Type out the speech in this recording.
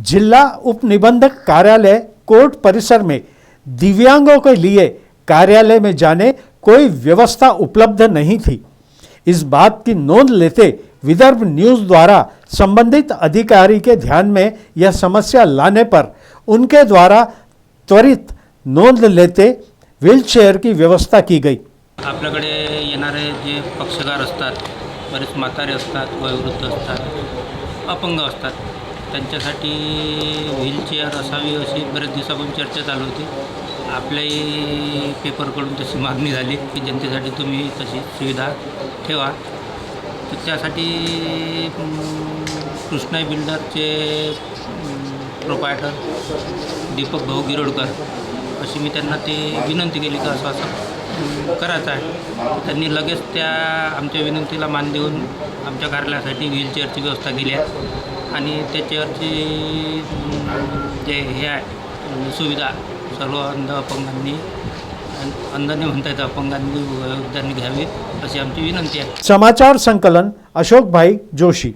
जिला उप निबंधक कार्यालय कोर्ट परिसर में दिव्यांगों के लिए कार्यालय में जाने कोई व्यवस्था उपलब्ध नहीं थी। इस बात की नोंद लेते विदर्भ न्यूज़ द्वारा संबंधित अधिकारी के ध्यान में यह समस्या लाने पर उनके द्वारा त्वरित नोंद लेते व्हीलचेयर की व्यवस्था की गई। आपल्याकडे येणारे जे पक्षकार असतात बरेच म्हातारे असतात, वयोवृद्ध असतात, अपंग असतात त्यांच्यासाठी व्हीलचेअर असावी अशी बऱ्याच दिवसापासून चर्चा चालू होती. आपल्याही पेपरकडून तशी मागणी झाली की जनतेसाठी तुम्ही तशी सुविधा ठेवा. तर त्यासाठी कृष्णा बिल्डरचे प्रोपायटर दीपक भाऊ गिरोडकर अशी मी त्यांना ते विनंती केली का असं असं करायचं आहे. त्यांनी लगेच त्या आमच्या विनंतीला मान देऊन आमच्या कार्यालयासाठी व्हीलचेअरची व्यवस्था केली आहे. आणि त्या चेअरची जे हे आहे सुविधा सर्व अंध अपंगांनी अंधाने म्हणता येतं अपंगांनी वयोवृद्धांनी घ्यावी अशी आमची विनंती आहे. समाचार संकलन अशोक भाई जोशी.